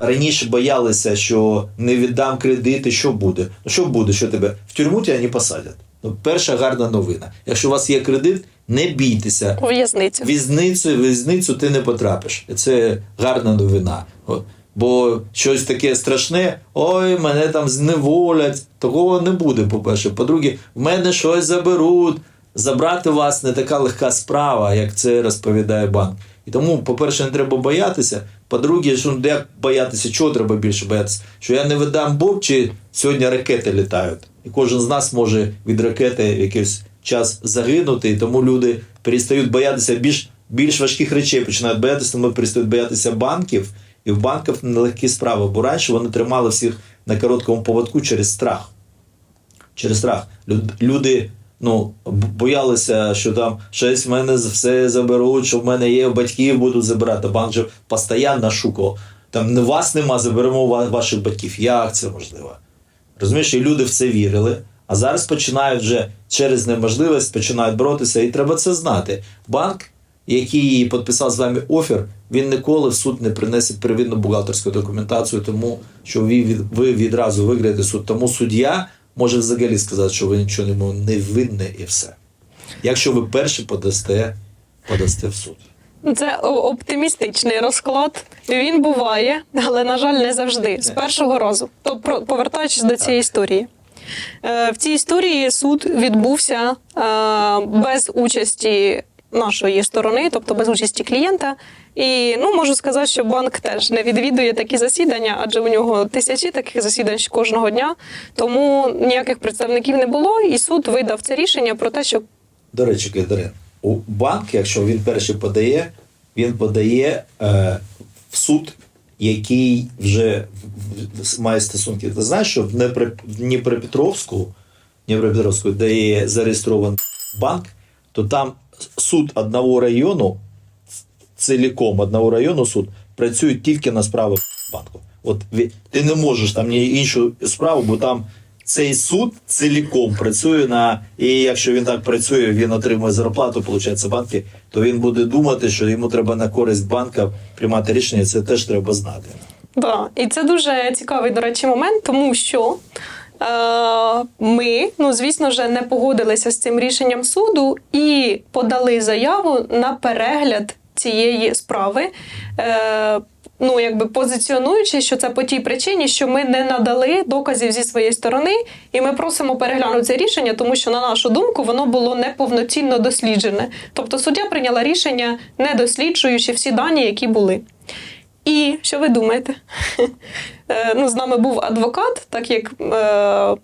раніше боялися, що не віддам кредити, що буде? Ну що буде? Що тебе в тюрму тебе не посадять? Ну, перша гарна новина. Якщо у вас є кредит, не бійтеся. У в'язницю. Візницю, візницю ти не потрапиш. Це гарна новина. Бо щось таке страшне, ой, мене там зневолять. Такого не буде, по-перше. По-друге, в мене щось заберуть. Забрати вас не така легка справа, як це розповідає банк. І тому, по-перше, не треба боятися. По-друге, що ну, як боятися, чого треба більше боятися? Що я не видам борг, чи сьогодні ракети літають. І кожен з нас може від ракети якийсь час загинути, і тому люди перестають боятися більш, більш важких речей, починають боятися, тому перестають боятися банків. І в банках нелегкі справи, бо раніше вони тримали всіх на короткому поводку через страх через страх. Люди ну, боялися, що там щось в мене все заберуть, що в мене є, батьків будуть забирати. Банк же постійно шукав. Там не вас нема, заберемо ваших батьків. Як це можливо? Розумієш, і люди в це вірили. А зараз починають вже через неможливість починають боротися, і треба це знати. Банк, який підписав з вами офер, він ніколи в суд не принесе первинну бухгалтерську документацію, тому що ви відразу виграєте суд. Тому суддя може взагалі сказати, що ви нічого не, не винні і все. Якщо ви перші подасте, подасте в суд. Це оптимістичний розклад. Він буває, але, на жаль, не завжди. З першого разу. То повертаючись до цієї історії. Е, В цій історії суд відбувся е, без участі нашої сторони, тобто без участі клієнта. І ну можу сказати, що банк теж не відвідує такі засідання, адже у нього тисячі таких засідань кожного дня. Тому ніяких представників не було, і суд видав це рішення про те, що До речі, Кайдарин, у банк, якщо він перший подає, він подає е, в суд, який вже має стосунки. Ти знаєш, що в Дніпропетровську, Дніпропетровську, де є зареєстрований банк, то там суд одного району, ціліком одного району суд, працює тільки на справи банку. От ти не можеш там ні іншу справу, бо там цей суд ціліком працює на. І якщо він так працює, він отримує зарплату, виходить, банки, то він буде думати, що йому треба на користь банка приймати рішення. Це теж треба знати. Да, і це дуже цікавий, до речі, момент, тому що е, ми, ну звісно ж, не погодилися з цим рішенням суду і подали заяву на перегляд цієї справи. Е, Ну, якби позиціонуючи, що це по тій причині, що ми не надали доказів зі своєї сторони, і ми просимо переглянути це рішення, тому що, на нашу думку, воно було неповноцінно досліджене. Тобто суддя прийняла рішення, не досліджуючи всі дані, які були. І що ви думаєте? Е, ну, з нами був адвокат, так як е,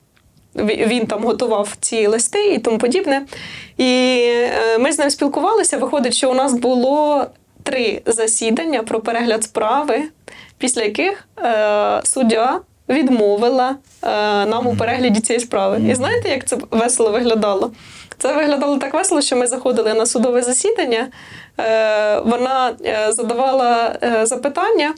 він там готував ці листи і тому подібне. І е, ми з ним спілкувалися. Виходить, що у нас було три засідання про перегляд справи, після яких е, суддя відмовила е, нам у перегляді цієї справи. І знаєте, як це весело виглядало? Це виглядало так весело, що ми заходили на судове засідання. Е, вона е, задавала е, запитання.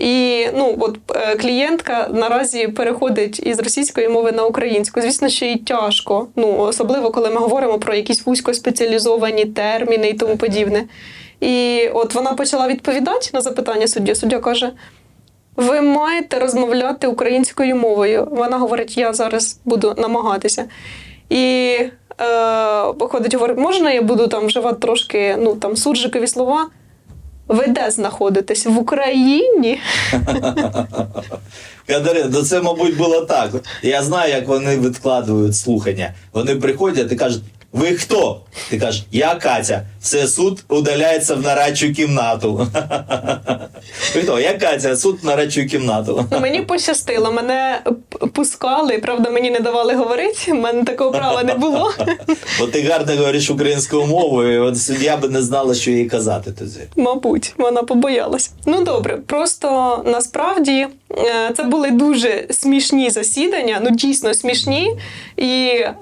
І ну, от е, клієнтка наразі переходить із російської мови на українську. Звісно, що їй тяжко, ну особливо коли ми говоримо про якісь вузькоспеціалізовані терміни і тому подібне. І от вона почала відповідати на запитання судді. Суддя каже: ви маєте розмовляти українською мовою. Вона говорить, я зараз буду намагатися. І е, походить, говорить, можна я буду там вживати трошки ну, там, суржикові слова? Ви де знаходитесь? В Україні? Катерина, ну це, мабуть, було так. Я знаю, як вони відкладують слухання. Вони приходять і кажуть. Ви хто? Ти кажеш, я Катя. Все, суд удаляється в нарадчу кімнату. Ви хто? Я Катя, суд в нарадчу кімнату. Ну, мені пощастило, мене пускали, правда, мені не давали говорити, в мене такого права не було. От ти гарно говориш українською мовою, і от суддя би не знала, що їй казати тоді. Мабуть, вона побоялась. Ну добре, просто насправді це були дуже смішні засідання, ну дійсно смішні. І е,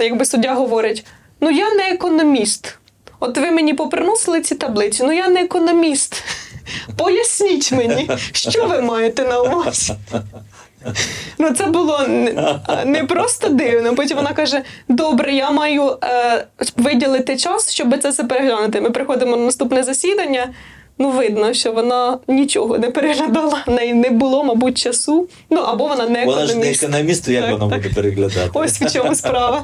якби суддя говорить: ну я не економіст. От ви мені поприносили ці таблиці, ну я не економіст. Поясніть мені, що ви маєте на увазі? Ну, це було не, не просто дивно. Потім вона каже: Добре, я маю е, виділити час, щоб це все переглянути. Ми приходимо на наступне засідання. Ну, видно, що вона нічого не переглядала, в неї не було, мабуть, часу. Ну, або вона не Вона ж не економіст. економіст, то як Так, вона так. буде переглядати? Ось в чому справа.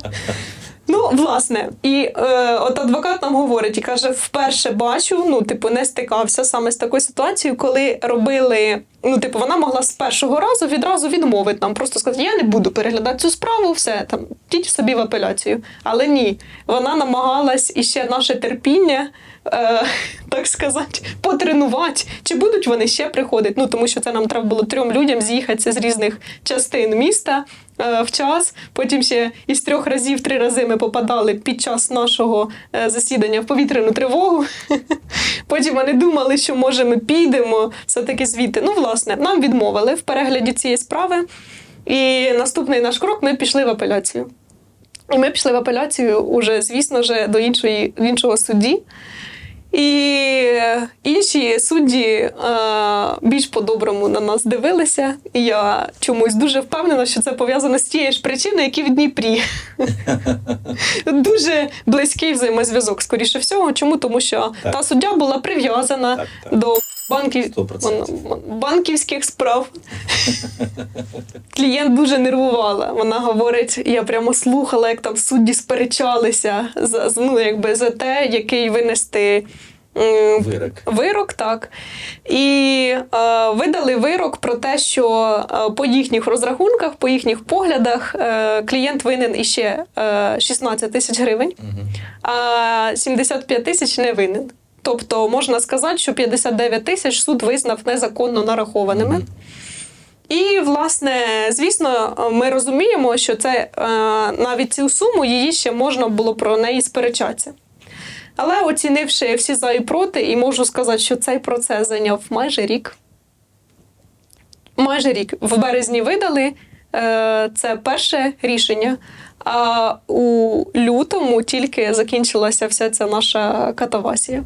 Ну, власне, і е, от адвокат нам говорить і каже: вперше бачу, ну, типу, не стикався саме з такою ситуацією, коли робили. Ну, типу, вона могла з першого разу відразу відмовити нам, просто сказати, я не буду переглядати цю справу, все там, йдіть собі в апеляцію. Але ні, вона намагалась іще наше терпіння, е, так сказати, потренувати. Чи будуть вони ще приходити? Ну, тому що це нам треба було трьом людям з'їхатися з різних частин міста е, в час. Потім ще із трьох разів три рази ми попадали під час нашого е, засідання в повітряну тривогу. Потім вони думали, що може ми підемо все-таки звідти. Ну, власне, нам відмовили в перегляді цієї справи. І наступний наш крок ми пішли в апеляцію. І ми пішли в апеляцію уже, звісно ж, до іншої, іншого судді. І інші судді е, більш по-доброму на нас дивилися. І я чомусь дуже впевнена, що це пов'язано з тією ж причиною, які в Дніпрі. Дуже близький взаємозв'язок, скоріше всього. Чому? Тому що Так. та суддя була прив'язана до банків... 100%. банківських справ. Клієнт дуже нервувала. Вона говорить: я прямо слухала, як там судді сперечалися за, ну, якби, за те, який винести. Вирок. Вирок, так. І е, видали вирок про те, що е, по їхніх розрахунках, по їхніх поглядах, е, клієнт винен іще е, 16 тисяч гривень, Мгм. а 75 тисяч не винен. Тобто можна сказати, що 59 тисяч суд визнав незаконно нарахованими. І, власне, звісно, ми розуміємо, що це е, навіть цю суму її ще можна було про неї сперечатися. Але оцінивши всі за і проти, і можу сказати, що цей процес зайняв майже рік. Майже рік. В березні видали це перше рішення. А у лютому тільки закінчилася вся ця наша катавасія.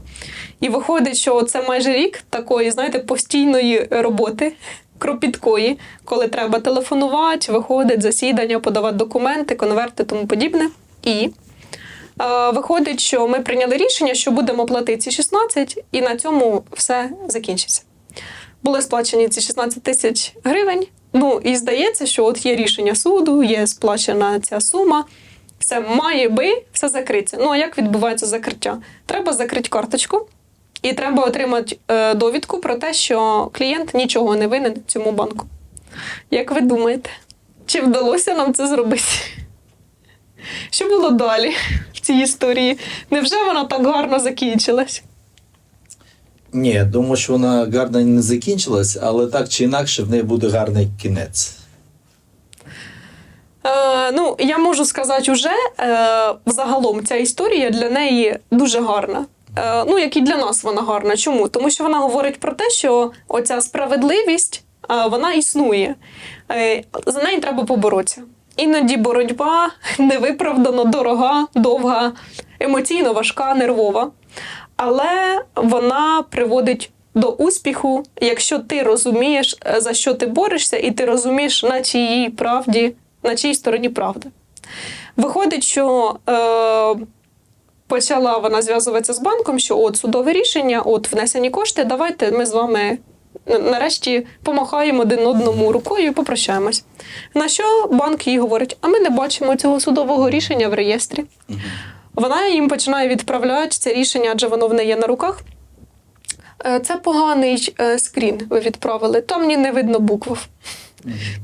І виходить, що це майже рік такої, знаєте, постійної роботи, кропіткої, коли треба телефонувати, виходить засідання, подавати документи, конверти, тому подібне. І е, виходить, що ми прийняли рішення, що будемо платити ці 16, і на цьому все закінчиться. Були сплачені ці 16 тисяч гривень. Ну і здається, що от є рішення суду, є сплачена ця сума. Все має би все закриться. Ну а як відбувається закриття? Треба закрити карточку, і треба отримати е, довідку про те, що клієнт нічого не винен цьому банку. Як ви думаєте, чи вдалося нам це зробити? Що було далі в цій історії? Невже вона так гарно закінчилась? Ні, думаю, що вона гарно не закінчилась, але так чи інакше в неї буде гарний кінець. Е, ну, я можу сказати, уже е, взагалом ця історія для неї дуже гарна. Е, ну, як і для нас вона гарна. Чому? Тому що вона говорить про те, що оця справедливість е, вона існує. Е, за неї треба поборотися. Іноді боротьба невиправдано дорога, довга, емоційно важка, нервова. Але вона приводить до успіху, якщо ти розумієш, е, за що ти борешся, і ти розумієш, на чиїй правді, на чиїй стороні правда. Виходить, що е, почала вона зв'язуватися з банком, що от судове рішення, от внесені кошти, давайте ми з вами нарешті помахаємо один одному рукою і попрощаємось. На що банк їй говорить: а ми не бачимо цього судового рішення в реєстрі. Вона їм починає відправляти це рішення, адже воно в неї є на руках. Е, Це поганий е, скрін ви відправили. Там мені не видно букв.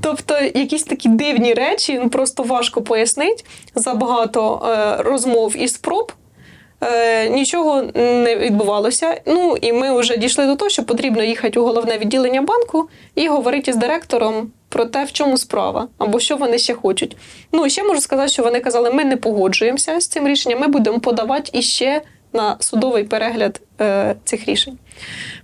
Тобто якісь такі дивні речі, ну просто важко пояснити. Забагато багато розмов і спроб. Е, нічого не відбувалося. Ну і ми вже дійшли до того, що потрібно їхати у головне відділення банку і говорити з директором про те, в чому справа, або що вони ще хочуть. Ну ще можу сказати, що вони казали, ми не погоджуємося з цим рішенням, ми будемо подавати іще на судовий перегляд е, цих рішень.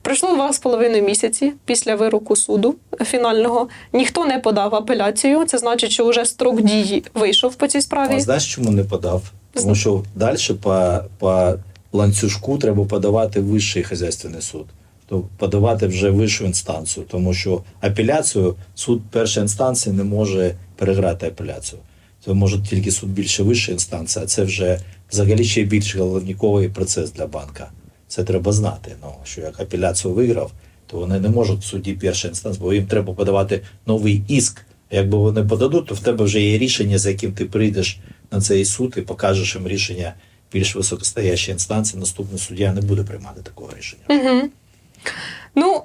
Пройшло два з половиною місяці після вироку суду фінального. Ніхто не подав апеляцію. Це значить, що вже строк дії вийшов по цій справі. А знаєш, чому не подав? Тому що далі по, по ланцюжку треба подавати вищий хазяйственний суд. То подавати вже вищу інстанцію, тому що апеляцію суд першої інстанції не може переграти апеляцію. Це може тільки суд більше вища інстанція, а це вже взагалі ще більш головніковий процес для банка. Це треба знати. Ну, що як апеляцію виграв, то вони не можуть в суді першої інстанції, бо їм треба подавати новий іск. Якби вони подадуть, то в тебе вже є рішення, за яким ти прийдеш на цей суд і покажеш їм рішення більш високостоящої інстанції. Наступний суддя не буде приймати такого рішення. Угу. Ну,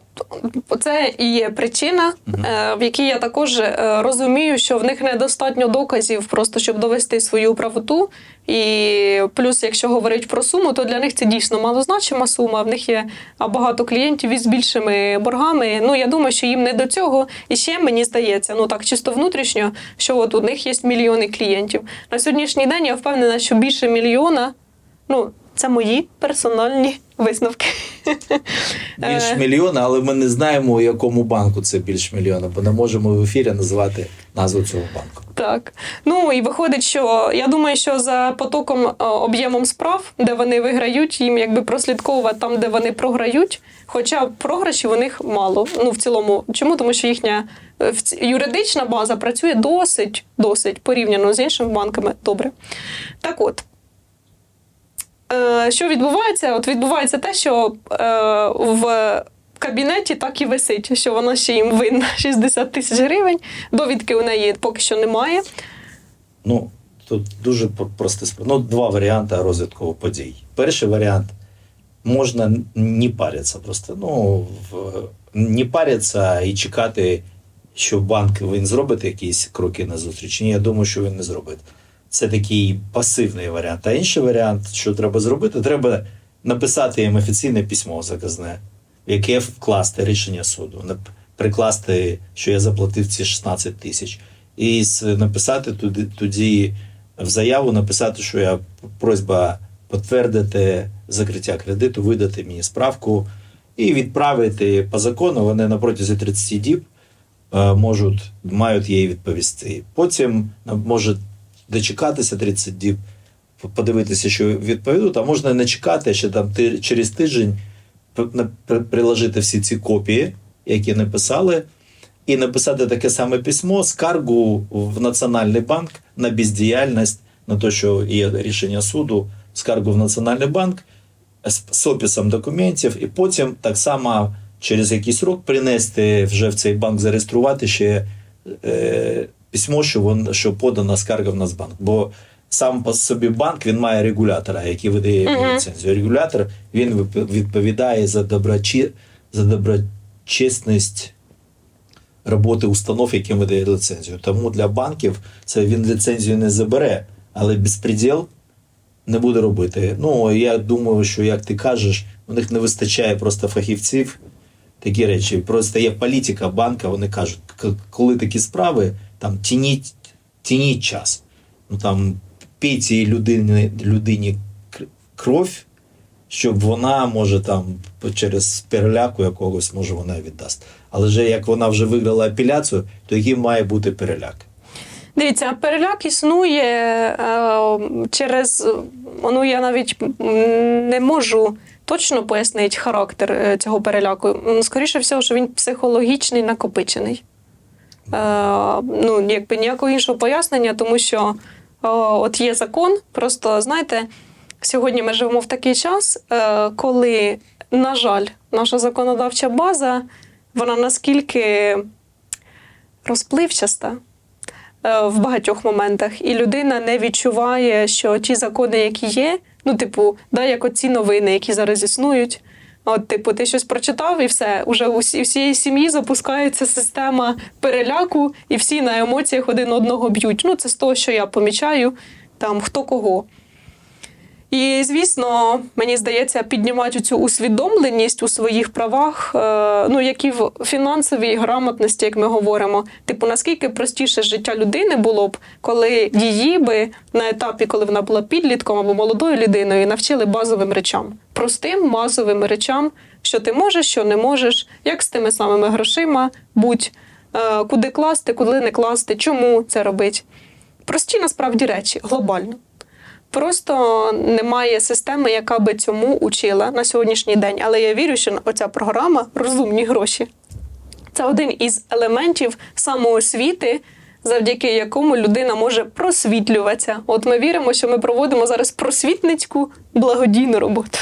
це і є причина, е, в якій я також е, розумію, що в них недостатньо доказів, просто щоб довести свою правоту. І плюс, якщо говорить про суму, то для них це дійсно малозначима сума. В них є багато клієнтів із більшими боргами. Ну я думаю, що їм не до цього. І ще мені здається, ну так чисто внутрішньо, що от у них є мільйони клієнтів. На сьогоднішній день я впевнена, що більше мільйона. Ну, це мої персональні висновки. Більш Е, мільйона, але ми не знаємо, у якому банку це більш мільйона, бо не можемо в ефірі назвати назву цього банку. Так. Ну і виходить, що я думаю, що за потоком е, об'ємом справ, де вони виграють, їм якби прослідковувати там, де вони програють. Хоча програшів у них мало. Ну в цілому, чому? Тому що їхня е, юридична база працює досить, досить порівняно з іншими банками. Добре. Так от. Е, що відбувається? От відбувається те, що е, в кабінеті так і висить, що вона ще їм винна 60 тисяч гривень. Довідки у неї поки що немає. Ну, тут дуже про- простий Ну, два варіанти розвитку подій. Перший варіант можна не паритися просто. Ну, не паритися і чекати, що банк він зробить якісь кроки на зустріч. Ні, я думаю, що він не зробить. Це такий пасивний варіант. А інший варіант, що треба зробити, треба написати їм офіційне письмо заказне, в яке вкласти рішення суду, прикласти, що я заплатив ці 16 тисяч, і написати туди, тоді в заяву, написати, що я просьба підтвердити закриття кредиту, видати мені справку і відправити по закону. Вони на протязі 30 діб е, можуть мають їй відповісти. Потім може дочекатися 30 діб, подивитися, що відповідуть, а можна не чекати, ще там ти, через тиждень приложити всі ці копії, які написали, і написати таке саме письмо, скаргу в Національний банк на бездіяльність, на те, що є рішення суду, скаргу в Національний банк з описом документів, і потім так само через якийсь рок принести вже в цей банк зареєструвати ще е, письмо, що, вон, що подана скарга в Нацбанк. Бо сам по собі банк він має регулятора, який видає йому ліцензію. Регулятор він відповідає за, доброчі, за доброчесність роботи установ, яким видає ліцензію. Тому для банків це він ліцензію не забере, але безпреділ не буде робити. Ну, я думаю, що як ти кажеш, у них не вистачає просто фахівців. Такі речі. Просто є політика банка, вони кажуть, коли такі справи, там тяніть, тяніть час. Ну там пій цій людині, людині кров, щоб вона може там через переляку якогось може вона віддасть. Але вже як вона вже виграла апеляцію, то який має бути переляк? Дивіться, переляк існує е, через. Ну, я навіть не можу точно пояснити характер е, цього переляку. Скоріше всього, що він психологічний накопичений. Е, ну, якби ніякого іншого пояснення, тому що от є закон. Просто знаєте, сьогодні ми живемо в такий час, е, коли, на жаль, наша законодавча база вона наскільки розпливчаста е, в багатьох моментах, і людина не відчуває, що ті закони, які є, ну, типу, да, як оці новини, які зараз існують. От, типу, ти щось прочитав, і все. Уже у всієї сім'ї запускається система переляку, і всі на емоціях один одного б'ють. Ну, це з того, що я помічаю, там хто кого. І, звісно, мені здається, піднімати цю усвідомленість у своїх правах, е, ну як і в фінансовій грамотності, як ми говоримо. Типу, наскільки простіше життя людини було б, коли її би на етапі, коли вона була підлітком або молодою людиною, навчили базовим речам, простим базовим речам, що ти можеш, що не можеш, як з тими самими грошима, будь е, куди класти, куди не класти, чому це робить. Прості насправді речі, глобально. Просто немає системи, яка би цьому учила на сьогоднішній день. Але я вірю, що оця програма розумні гроші. Це один із елементів самоосвіти, завдяки якому людина може просвітлюватися. От ми віримо, що ми проводимо зараз просвітницьку благодійну роботу.